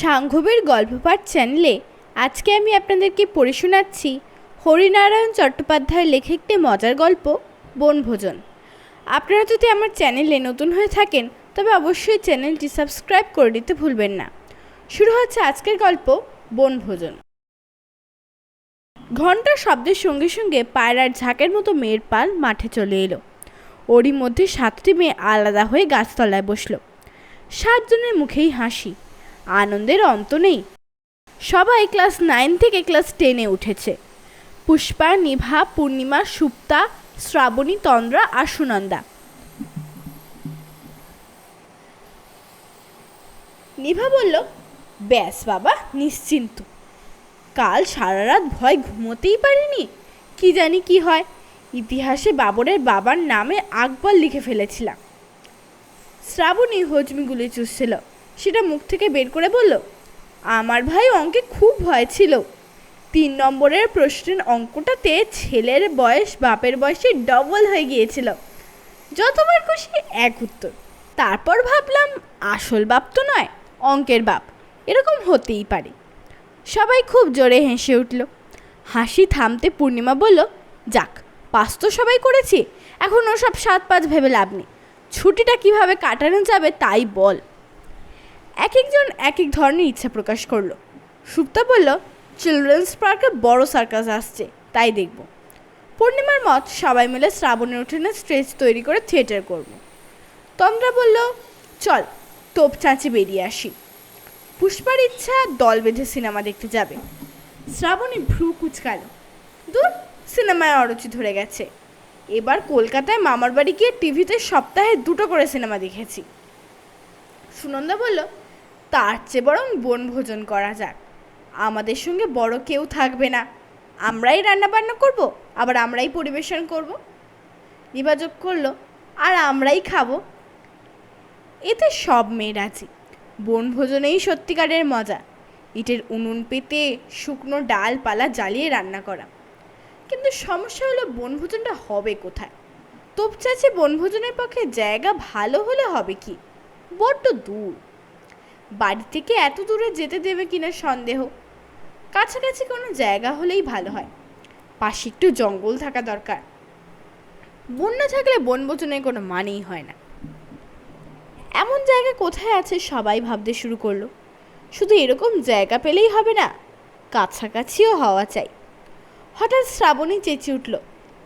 সাংঘবের গল্পপাঠ চ্যানেলে আজকে আমি আপনাদেরকে পড়ে শোনাচ্ছি হরিনারায়ণ চট্টোপাধ্যায়ের লেখা একটি মজার গল্প, বনভোজন। আপনারা যদি আমার চ্যানেলে নতুন হয়ে থাকেন, তবে অবশ্যই চ্যানেলটি সাবস্ক্রাইব করে দিতে ভুলবেন না। শুরু হচ্ছে আজকের গল্প, বনভোজন। ঘণ্টার শব্দের সঙ্গে সঙ্গে পায়রার ঝাঁকের মতো মেয়ের পাল মাঠে চলে এলো। ওরই মধ্যে সাতটি মেয়ে আলাদা হয়ে গাছতলায় বসল। সাতজনের মুখেই হাসি। আনন্দের অন্ত নেই। সবাই ক্লাস নাইন থেকে ক্লাস টেনে উঠেছে। পুষ্পা, নিভা, পূর্ণিমা, সুপ্তা, শ্রাবণী, তন্দ্রা আর সুনন্দা। নিভা বলল, ব্যাস বাবা, নিশ্চিন্ত। কাল সারা রাত ভয় ঘুমোতেই পারিনি। কি জানি কি হয়। ইতিহাসে বাবরের বাবার নামে আকবর লিখে ফেলেছিলাম। শ্রাবণী হজমিগুলি চুষছিল। সেটা মুখ থেকে বের করে বলল, আমার ভাই অঙ্কে খুব ভয় ছিল। তিন নম্বরের প্রশ্নের অঙ্কটাতে ছেলের বয়স বাপের বয়সে ডবল হয়ে গিয়েছিল। যতবার খুশি এক উত্তর। তারপর ভাবলাম, আসল বাপ তো নয়, অঙ্কের বাপ। এরকম হতেই পারে। সবাই খুব জোরে হেসে উঠল। হাসি থামতে পূর্ণিমা বলল, যাক, পাস তো সবাই করেছি, এখন ওসব সাত পাঁচ ভেবে লাভ নেই। ছুটিটা কীভাবে কাটানো যাবে তাই বল। এক একজন এক এক ধরনের ইচ্ছা প্রকাশ করল। সুপ্তা বলল চিলড্রেন্স পার্কে বড় সার্কাস আসছে, তাই দেখব। পূর্ণিমার মত সবাই মিলে শ্রাবণের উঠোনে স্টেজ তৈরি করে থিয়েটার করব। তন্দ্রা বলল, চল, তোপ চাঁচে বেরিয়ে আসি। পুষ্পার ইচ্ছা দল বেঁধে সিনেমা দেখতে যাবে। শ্রাবণী ভ্রু কুচকাল। দূর, সিনেমায় অরুচি ধরে গেছে। এবার কলকাতায় মামার বাড়ি গিয়ে টিভিতে সপ্তাহে দুটো করে সিনেমা দেখেছি। সুনন্দা বলল তার চেয়ে বরং বনভোজন করা যাক। আমাদের সঙ্গে বড় কেউ থাকবে না। আমরাই রান্না বান্না করব, আবার আমরাই পরিবেশন করব। নিবাজক করল, আর আমরাই খাব। এতে সব মেয়ে রাজি। বনভোজনেই সত্যিকারের মজা। ইটের উনুন পেতে শুকনো ডালপালা জ্বালিয়ে রান্না করা। কিন্তু সমস্যা হলো বনভোজনটা হবে কোথায়? তোপচাচে বনভোজনের পক্ষে জায়গা ভালো হলে হবে কি? বড্ড দূর। বাড়ি থেকে এত দূরে যেতে দেবে কিনা সন্দেহ। কাছাকাছি কোনো জায়গা হলেই ভালো হয়। পাশে একটু জঙ্গল থাকা দরকার। বন না থাকলে বনভোজনের কোনো মানেই হয় না। এমন জায়গা কোথায় আছে সবাই ভাবতে শুরু করল। শুধু এরকম জায়গা পেলেই হবে না, কাছাকাছিও হওয়া চাই। হঠাৎ শ্রাবণী চেঁচিয়ে উঠল,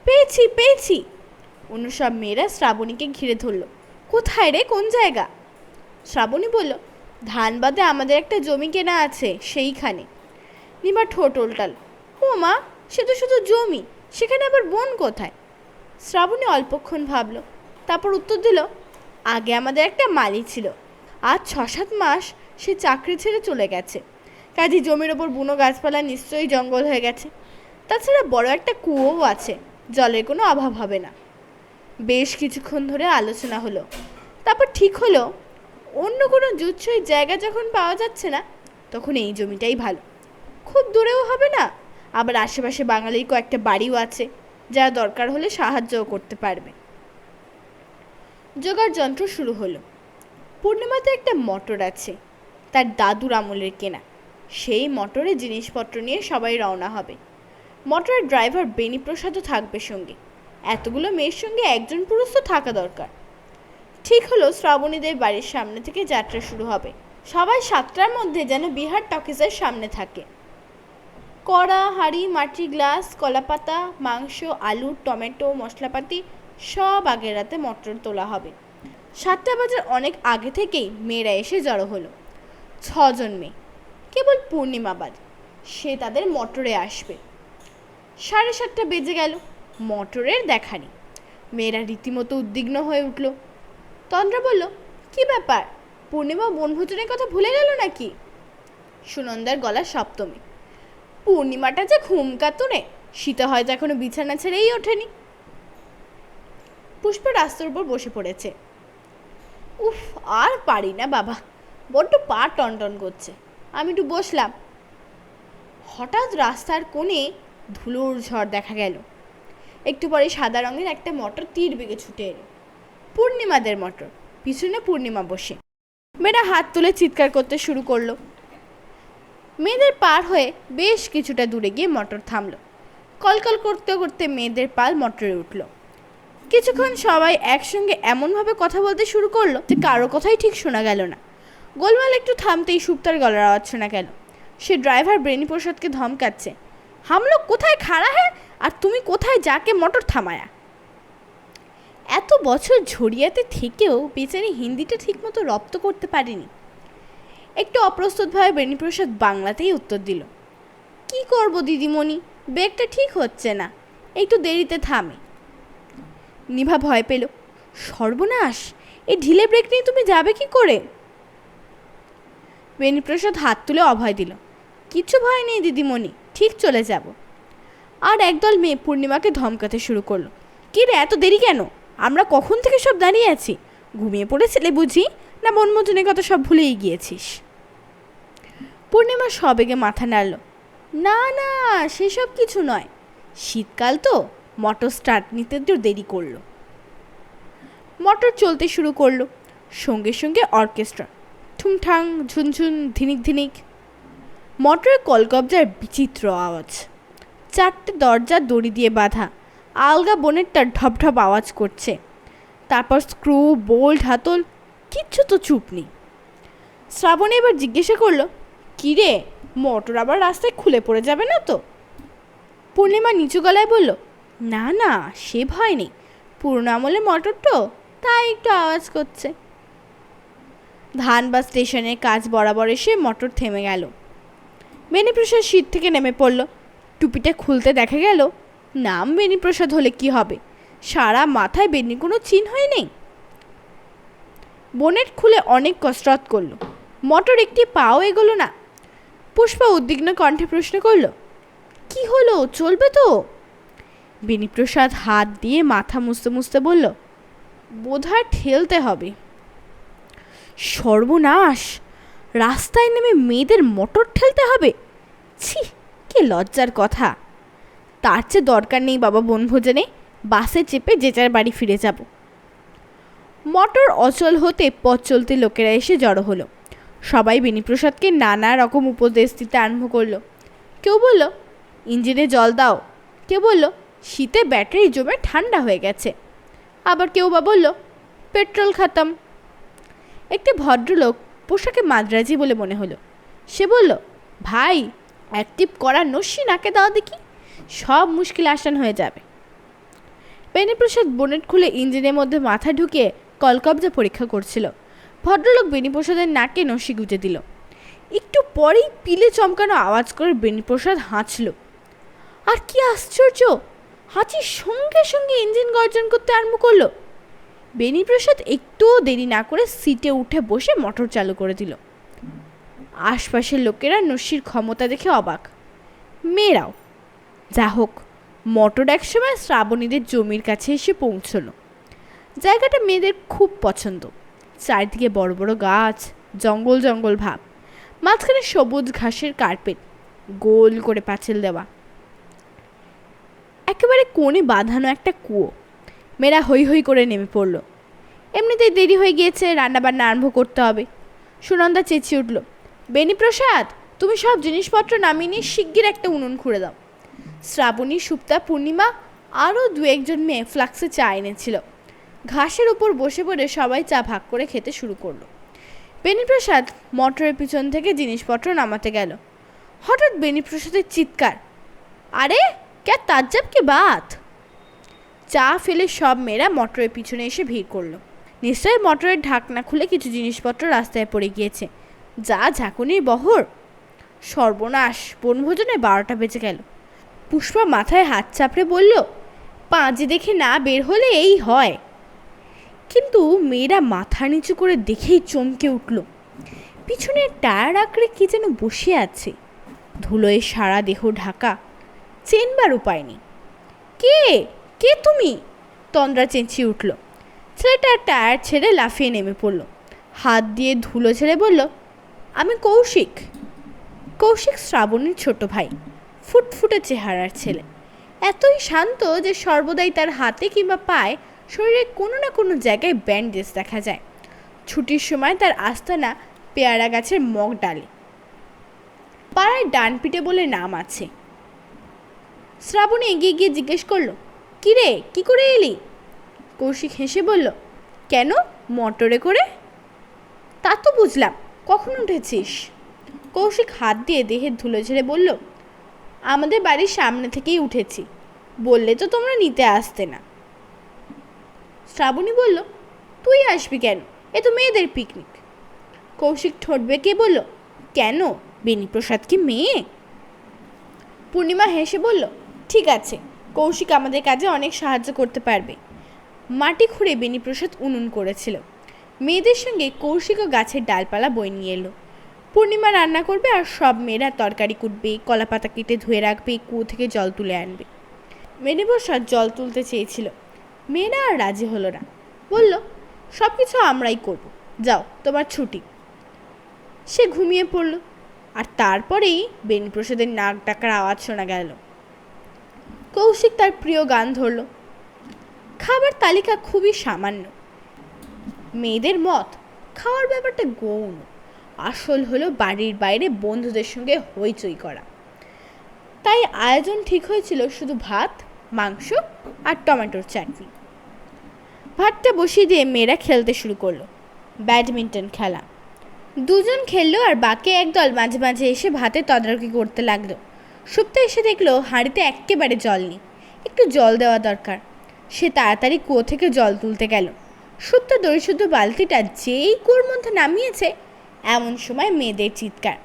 পেয়েছি পেয়েছি! অন্য সব মেয়েরা শ্রাবণীকে ঘিরে ধরল, কোথায় রে, কোন জায়গা? শ্রাবণী বলল ধানবাদে আমাদের একটা জমি কেনা আছে সেইখানে। নিমা ঠোঁট উল্টাল, ও মা, সে তো শুধু জমি, সেখানে আবার বোন কোথায়? শ্রাবণী অল্পক্ষণ ভাবল, তারপর উত্তর দিল, আগে আমাদের একটা মালি ছিল, আজ ছ সাত মাস সে চাকরি ছেড়ে চলে গেছে। কাজে জমির ওপর বুনো গাছপালা নিশ্চয়ই জঙ্গল হয়ে গেছে। তাছাড়া বড় একটা কুয়োও আছে, জলের কোনো অভাব হবে না। বেশ কিছুক্ষণ ধরে আলোচনা হলো, তারপর ঠিক হলো অন্য কোনো জুৎসই জায়গা যখন পাওয়া যাচ্ছে না, তখন এই জমিটাই ভালো। খুব দূরেও হবে না, আবার আশেপাশে বাঙালির কয়েকটা বাড়িও আছে যা দরকার হলে সাহায্যও করতে পারবে। জোগাড় যন্ত্র শুরু হলো। পূর্ণিমাতে একটা মোটর আছে, তার দাদুর আমলের কেনা। সেই মোটরে জিনিসপত্র নিয়ে সবাই রওনা হবে। মোটরের ড্রাইভার বেণীপ্রসাদও থাকবে সঙ্গে। এতগুলো মেয়ের সঙ্গে একজন পুরুষ তো থাকা দরকার। ঠিক হলো শ্রাবণীদের বাড়ির সামনে থেকে যাত্রা শুরু হবে। সবাই সাতটার মধ্যে যেন বিহার টকিজের সামনে থাকে। কড়া, হাঁড়ি মাটির গ্লাস, কলাপাতা, মাংস, আলু, টমেটো, মশলাপাতি সব আগের রাতে মটর তোলা হবে। সাতটা বাজার অনেক আগে থেকেই মেয়েরা এসে জড়ো হলো। ছজন মেয়ে, কেবল পূর্ণিমা বাদ, সে তাদের মটরে আসবে। সাড়ে সাতটা বেজে গেল, মটরের দেখা নেই। মেয়েরা রীতিমতো উদ্বিগ্ন হয়ে উঠল। তন্দ্রা বলল, কি ব্যাপার? পূর্ণিমা বনভোজনের কথা ভুলে গেল নাকি? সুনন্দার গলা সপ্তমী। পূর্ণিমাটা যে ঘুম কাতুরে সীতা হয়তো এখনও বিছানা ছেড়েই ওঠেনি। পুষ্প রাস্তার উপর বসে পড়েছে। উফ, আর পারি না বাবা, বড্ড পা টনটন করছে। আমি একটু বসলাম। হঠাৎ রাস্তার কোণে ধুলোর ঝড় দেখা গেল। একটু পরে সাদা রঙের একটা মোটর তীর বেগে ছুটে এলো। পূর্ণিমাদের মটর পিছনে পূর্ণিমা বসে। মেয়েরা হাত তুলে চিৎকার করতে শুরু করল। মেয়েদের পার হয়ে বেশ কিছুটা দূরে গিয়ে মটর থামলো। কলকল করতে করতে মেয়েদের পাল মটরে উঠল। কিছুক্ষণ সবাই একসঙ্গে এমনভাবে কথা বলতে শুরু করল যে কারও কথাই ঠিক শোনা গেল না। গোলমাল একটু থামতেই সুপ্তার গলার আওয়াজ শোনা গেল। সে ড্রাইভার ব্রেনি প্রসাদকে ধমকাচ্ছে, হামলো কোথায় খাড়া হ্যাঁ আর তুমি কোথায় যাকে মটর থামায়া? এত বছর ঝরিয়াতে থেকেও বেচারি হিন্দিটা ঠিকমতো রপ্ত করতে পারেনি। একটু অপ্রস্তুতভাবে বেণীপ্রসাদ বাংলাতেই উত্তর দিল, কি করব দিদিমণি? বেগটা ঠিক হচ্ছে না, একটু দেরিতে থামে। নিভা ভয় পেল, সর্বনাশ, এই ঢিলে ব্রেক নিয়ে তুমি যাবে কি করে? বেণীপ্রসাদ হাত তুলে অভয় দিল কিচ্ছু ভয় নেই দিদিমণি, ঠিক চলে যাব। আর একদল মেয়ে পূর্ণিমাকে ধমকাতে শুরু করল, কি রে, এত দেরি কেন? আমরা কখন থেকে সব দাঁড়িয়ে আছি? ঘুমিয়ে পড়েছিলে বুঝি? না বনমোচনের কথা সব ভুলেই গিয়েছিস? পূর্ণিমা সবেগে মাথা নাড়ল। না না, সেসব কিছু নয়। শীতকাল তো, মটর স্টার্ট নিতে একটু দেরি করল। মটর চলতে শুরু করল, সঙ্গে সঙ্গে অর্কেস্ট্রা। ঠুংঠাং ঝুনঝুন, ধিনিক ধিনিক। মোটরের কলকবজার বিচিত্র আওয়াজ। চারটে দরজা দড়ি দিয়ে বাঁধা। আলগা বোনেরটা ঢপঢপ আওয়াজ করছে। তারপর স্ক্রু, বোল্ট, হাতল, কিচ্ছু তো চুপ নেই। শ্রাবণী এবার জিজ্ঞাসা করল, কী রে, মোটর আবার রাস্তায় খুলে পড়ে যাবে না তো? পূর্ণিমা নিচু গলায় বলল, না না, সে ভয় নেই। পুরনো আমলে মোটর তো, তাই একটু আওয়াজ করছে। ধান বা স্টেশনের কাজ বরাবর এসে মোটর থেমে গেল। বেনিপ্রসাদ শীত থেকে নেমে পড়ল। টুপিটা খুলতে দেখা গেল নাম বেনিপ্রসাদ হলে কি হবে? সারা মাথায় বেনি কোনো চিহ্নই নেই। বনেট খুলে অনেক কসরত করল। মোটর একটি পাও এগোলো না। পুষ্পা উদ্বিগ্ন কণ্ঠে প্রশ্ন করল, কি হলো? চলবে তো? বেনিপ্রসাদ হাত দিয়ে মাথা মুছতে মুছতে বলল, বোধহয় ঠেলতে হবে। সর্বনাশ! রাস্তায় নেমে মেয়েদের মোটর ঠেলতে হবে? ছি, কি লজ্জার কথা! তার চেয়ে দরকার নেই বাবা বনভোজনে, বাসে চেপে যে যার বাড়ি ফিরে যাব। মোটর অচল হতে পথ চলতে লোকেরা এসে জড়ো হলো। সবাই বেণীপ্রসাদকে নানা রকম উপদেশ দিতে আরম্ভ করল। কেউ বলল, ইঞ্জিনে জল দাও। কেউ বলল, শীতে ব্যাটারি জমে ঠান্ডা হয়ে গেছে। আবার কেউ বা বলল, পেট্রোল খাতাম। একটি ভদ্রলোক পোশাকে মাদ্রাজি বলে মনে হলো। সে বলল, ভাই, অ্যাক্টিভ করা নস্যি নাকে দাও দেখি। সব মুশকিল আসান হয়ে যাবে। বেণীপ্রসাদ বোনেট খুলে ইঞ্জিনের মধ্যে মাথা ঢুকিয়ে কলকবজা পরীক্ষা করছিল। ভদ্রলোক বেণীপ্রসাদের নাকে নসি গুঁজে দিল। একটু পরেই পিলে চমকানো আওয়াজ করে বেণীপ্রসাদ হাঁচল। আর কি আশ্চর্য! হাঁচির সঙ্গে সঙ্গে ইঞ্জিন গর্জন করতে আরম্ভ করল। বেণীপ্রসাদ একটুও দেরি না করে সিটে উঠে বসে মোটর চালু করে দিল। আশপাশের লোকেরা নসির ক্ষমতা দেখে অবাক। মেয়েরাও যা হোক, মোটর একসময় শ্রাবণীদের জমির কাছে এসে পৌঁছল। জায়গাটা মেয়েদের খুব পছন্দ। চারিদিকে বড় বড় গাছ, জঙ্গল জঙ্গল ভাব, মাঝখানে সবুজ ঘাসের কার্পেট, গোল করে পাঁচিল দেওয়া। একেবারে কোণে বাঁধানো একটা কুয়ো। মেয়েরা হৈ হৈ করে নেমে পড়ল। এমনিতেই দেরি হয়ে গিয়েছে, রান্নাবান্না আরম্ভ করতে হবে। সুনন্দা চেঁচিয়ে উঠল, বেণীপ্রসাদ, তুমি সব জিনিসপত্র নামিয়ে নিয়ে শিগগির একটা উনুন খুঁড়ে দাও। শ্রাবণী, সুপ্তা, পূর্ণিমা আরও দু একজন মেয়ে ফ্লাক্সে চা এনেছিল। ঘাসের উপর বসে পড়ে সবাই চা ভাগ করে খেতে শুরু করল। বেণীপ্রসাদ মটরের পিছন থেকে জিনিসপত্র নামাতে গেল। হঠাৎ বেণীপ্রসাদের চিৎকার, আরে, ক্যা তাজ্জাব কে বাত? চা ফেলে সব মেয়েরা মটরের পিছনে এসে ভিড় করল। নিশ্চয়ই মোটরের ঢাকনা খুলে কিছু জিনিসপত্র রাস্তায় পড়ে গিয়েছে। যা ঝাঁকুনির বহর। সর্বনাশ বনভোজনে বারোটা বেজে গেল। পুষ্পা মাথায় হাত চাপড়ে বলল পাঁজি দেখে না বের হলে এই হয়। কিন্তু মেয়েরা মাথা নিচু করে দেখেই চমকে উঠল। পিছনের টায়ার আঁকড়ে কি যেন বসে আছে। ধুলোয় সারা দেহ ঢাকা, চেনবার উপায় নেই। কে? কে তুমি? তন্দ্রা চেঁচিয়ে উঠল। ছেলেটা টায়ার ছেড়ে লাফিয়ে নেমে পড়ল। হাত দিয়ে ধুলো ছেড়ে বলল, আমি কৌশিক। কৌশিক শ্রাবণীর ছোট ভাই। ফুটফুটে চেহারার ছেলে। এতই শান্ত যে সর্বদাই তার হাতে কিংবা পায়ে শরীরে কোনো না কোনো জায়গায় ব্যান্ডেজ দেখা যায়। ছুটির সময় তার আস্তানা পেয়ারা গাছের মগ ডালে। পাড়ায় ডানপিটে বলে নাম আছে। শ্রাবণী এগিয়ে গিয়ে জিজ্ঞেস করল, কিরে, কি করে এলি? কৌশিক হেসে বলল, কেন, মোটরে করে? তা তো বুঝলাম, কখন উঠেছিস? কৌশিক হাত দিয়ে দেহের ধুলো ঝেড়ে বলল আমাদের বাড়ির সামনে থেকেই উঠেছি। বললে তো তোমরা নিতে আসতে না। শ্রাবণী বলল, তুই আসবি কেন? এ তো মেয়েদের পিকনিক কৌশিক ঠোঁট বেঁকে বলল, কেন? বেণীপ্রসাদ কি মেয়ে? পূর্ণিমা হেসে বলল, ঠিক আছে, কৌশিক আমাদের কাজে অনেক সাহায্য করতে পারবে। মাটি খুঁড়ে বেণীপ্রসাদ উনুন করেছিল। মেয়েদের সঙ্গে কৌশিকও গাছের ডালপালা বই নিয়ে এলো। পূর্ণিমা রান্না করবে আর সব মেয়েরা তরকারি কুটবে কলা পাতা কেটে ধুয়ে রাখবে, কুয়ো থেকে জল তুলে আনবে। বেণীপ্রসাদ জল তুলতে চেয়েছিল। মেয়েরা আর রাজি হলো না। বলল সব কিছু আমরাই করব। যাও, তোমার ছুটি। সে ঘুমিয়ে পড়ল। আর তারপরেই বেণীপ্রসাদের নাক ডাকার আওয়াজ শোনা গেল। কৌশিক তার প্রিয় গান ধরল। খাবার তালিকা খুবই সামান্য। মেয়েদের মত, খাওয়ার ব্যাপারটা গৌণ। আসল হলো বাড়ির বাইরে বন্ধুদের সঙ্গে হইচই করা। তাই আয়োজন ঠিক হয়েছিল শুধু ভাত, মাংস আর টমেটোর চাটনি। ভাতটা বসিয়ে দিয়ে মেয়েরা খেলতে শুরু করল, ব্যাডমিন্টন খেলা। দুজন খেললো আর বাকি একদল মাঝে মাঝে এসে ভাতে তদারকি করতে লাগল। সুপ্তা এসে দেখল হাঁড়িতে এক্কেবারে জল নেই, একটু জল দেওয়া দরকার। সে তাড়াতাড়ি কুয়ো থেকে জল তুলতে গেল। সুপ্তা দড়িশুদ্ধ বালতিটা যেই কুয়োর মধ্যে নামিয়েছে এমন সময় মেয়েদের চিৎকার।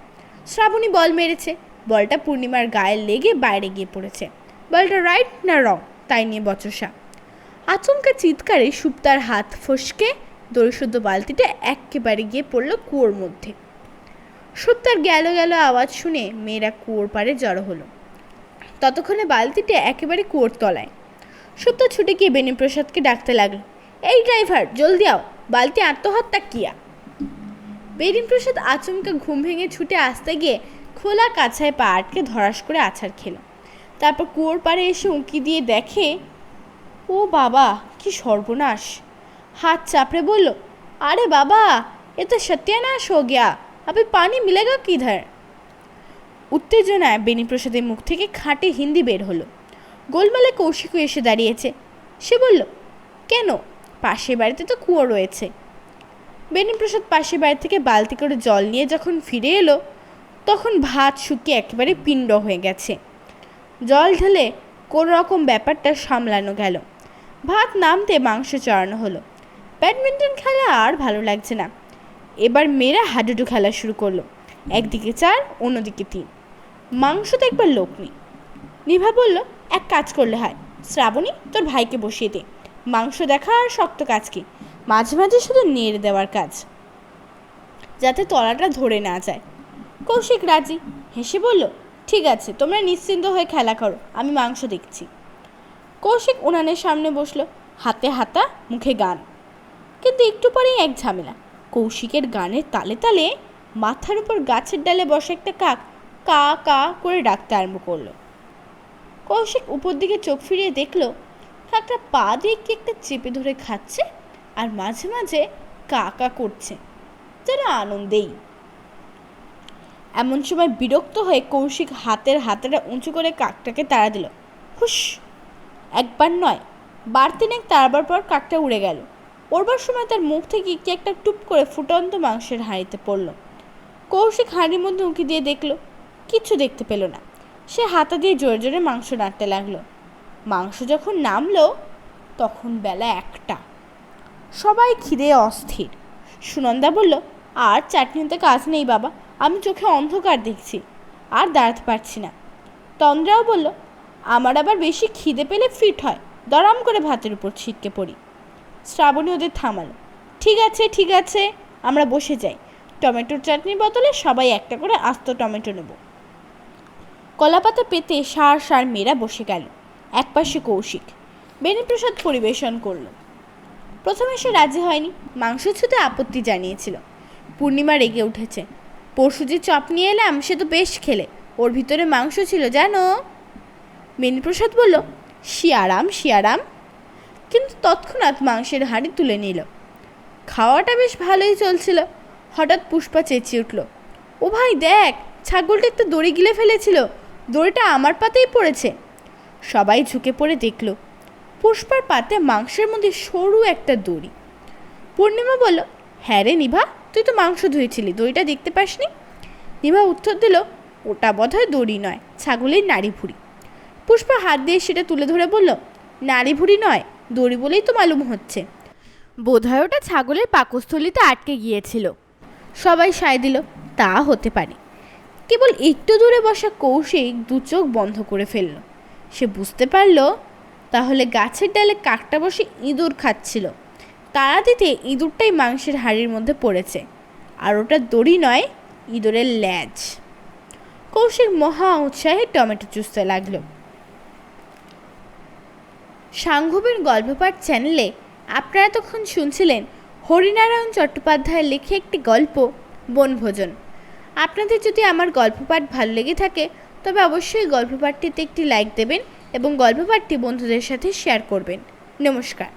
শ্রাবণী বল মেরেছে। বলটা পূর্ণিমার গায়ে লেগে বাইরে গিয়ে পড়েছে। বলটা রাইট না রং তাই নিয়ে বচসা। আচমকা চিৎকারে সুপ্তার হাত ফসকে দড়িশুদ্ধ বালতিটা একেবারে গিয়ে পড়ল কুয়োর মধ্যে। সুপ্তার গেল গেল আওয়াজ শুনে মেয়েরা কুয়োর পাড়ে জড়ো হলো। ততক্ষণে বালতিটা একেবারে কুয়োর তলায়। সুপ্তা ছুটে গিয়ে বেণীপ্রসাদকে ডাকতে লাগল, এই ড্রাইভার জলদি আও। বালতি আত্মহত্যা কিয়া? বেণীপ্রসাদ আচমকা ঘুম ভেঙে ছুটে আসতে গিয়ে খোলা কাছায় পা আটকে ধরাস করে আছাড় খেলো। তারপর কুয়োর পাড়ে এসে উঁকি দিয়ে দেখে, ও বাবা, কি সর্বনাশ। হাত চাপড়ে বলল, আরে বাবা, এ তো সত্যানাশ হো গিয়া अभी পানি মিলেগা কিধার? উত্তেজনায় বেণীপ্রসাদের মুখ থেকে খাটে হিন্দি বের হলো। গোলমালে কৌশিকও এসে দাঁড়িয়েছে। সে বলল, কেন? পাশের বাড়িতে তো কুয়ো রয়েছে। বেণীপ্রসাদ পাশের বাড়ি থেকে বালতি করে জল নিয়ে যখন ফিরে এলো, তখন ভাত শুকিয়ে একেবারে পিণ্ড হয়ে গেছে। জল ঢেলে কোনো রকম ব্যাপারটা সামলানো গেল। ভাত নামতে মাংস চড়ানো হলো। ব্যাডমিন্টন খেলা আর ভালো লাগছে না। এবার মেয়েরা হাডুডু খেলা শুরু করল। একদিকে চার, অন্যদিকে তিন। মাংস তো একবার লোক নেই। নিভা বলল, এক কাজ করলে হয়। শ্রাবণী, তোর ভাইকে বসিয়ে দে। মাংস দেখা আর শক্ত কাজ কি? মাঝে মাঝে শুধু নেড়ে দেওয়ার কাজ, যাতে তলাটা ধরে না যায়। কৌশিক রাজি, হেসে বলল, ঠিক আছে, তোমরা নিশ্চিন্ত হয়ে খেলা করো, আমি মাংস দেখছি। কৌশিক উনানের সামনে বসল, হাতে হাতা, মুখে গান। কিন্তু একটু পরেই এক ঝামেলা, কৌশিকের গানের তালে তালে মাথার উপর গাছের ডালে বসে একটা কাক, কা কা করে ডাকতে আরম্ভ করল। কৌশিক উপর দিকে চোখ ফিরিয়ে দেখল একটা পা দিয়ে কি একটা চেপে ধরে খাচ্ছে আর মাঝে মাঝে কা কা করছে যেন আনন্দেই। এমন সময় বিরক্ত হয়ে কৌশিক হাতের হাতেটা উঁচু করে কাকটাকে তাড়া দিল। হুস একবার নয়, বার নেক তাড়াবার পর কাকটা উড়ে গেল। ওরবার সময় তার মুখ থেকে কি একটা টুপ করে ফুটন্ত মাংসের হাঁড়িতে পড়ল। কৌশিক হাঁড়ির মধ্যে উঁকি দিয়ে দেখল, কিচ্ছু দেখতে পেল না। সে হাতা দিয়ে জোরে জোরে মাংস নাড়তে লাগল। মাংস যখন নামলো, তখন বেলা একটা। সবাই খিদে অস্থির। সুনন্দা বলল, আর চাটনিতে কাজ নেই বাবা, আমি চোখে অন্ধকার দেখছি, আর দাঁড়াতে পারছি না। তন্দ্রাও বলল, আমার আবার বেশি খিদে পেলে ফিট হয়, দরাম করে ভাতের উপর ছিটকে পড়ি। শ্রাবণী ওদের থামালো, ঠিক আছে ঠিক আছে, আমরা বসে যাই টমেটোর চাটনির বদলে সবাই একটা করে আস্ত টমেটো নেব। কলাপাতা পেতে সার সার মেয়েরা বসে গেল, একপাশে কৌশিক, বেণীপ্রসাদ পরিবেশন করল। প্রথমে সে রাজি হয়নি। মাংস ছুতে আপত্তি জানিয়েছিল। পূর্ণিমা রেগে উঠেছে। পরশু যে চপ নিয়ে এলাম, সে তো বেশ খেলে। ওর ভিতরে মাংস ছিল, জানো? বেণীপ্রসাদ বলল, শিয়ারাম শিয়ারাম। কিন্তু তৎক্ষণাৎ মাংসের হাঁড়ি তুলে নিল। খাওয়াটা বেশ ভালোই চলছিল। হঠাৎ পুষ্পা চেঁচিয়ে উঠল, ও ভাই, দেখ, ছাগলটা একটু দড়ি গিলে ফেলেছিল। দড়িটা আমার পাতেই পড়েছে। সবাই ঝুঁকে পড়ে দেখল পুষ্পার পাতে মাংসের মধ্যে সরু একটা দড়ি। পূর্ণিমা বলল হ্যাঁ রে নিভা তুই তো মাংস ধুয়েছিলি দড়িটা দেখতে পাসনি? নিভা উত্তর দিল ওটা বোধহয় দড়ি নয় ছাগলের নাড়ি ভুড়ি পুষ্পা হাত দিয়ে সেটা তুলে ধরে বলল নাড়ি ভুড়ি নয় দড়ি বলেই তো মালুম হচ্ছে। বোধহয় ওটা ছাগলের পাকস্থলিতে আটকে গিয়েছিল। সবাই সায় দিল তা হতে পারে। কেবল একটু দূরে বসা কৌশিক দু চোখ বন্ধ করে ফেলল। সে বুঝতে পারল তাহলে গাছের ডালে কাকটা বসে ইঁদুর খাচ্ছিল। তারা দিতে ইঁদুরটাই মাংসের হাড়ির মধ্যে পড়েছে। আর ওটা দড়ি নয়, ইঁদুরের ল্যাজ। কৌশিক মহা উৎসাহে টমেটো চুষতে লাগল। সাংঘবের গল্পপাঠ চ্যানেলে আপনারা এতক্ষণ শুনছিলেন হরিনারায়ণ চট্টোপাধ্যায়ের লেখে একটি গল্প, বনভোজন। আপনাদের যদি আমার গল্পপাঠ ভালো লেগে থাকে, তবে অবশ্যই গল্পপাঠটিতে একটি লাইক দেবেন এবং গল্পপাঠটি বন্ধুদের সাথে শেয়ার করবেন। নমস্কার।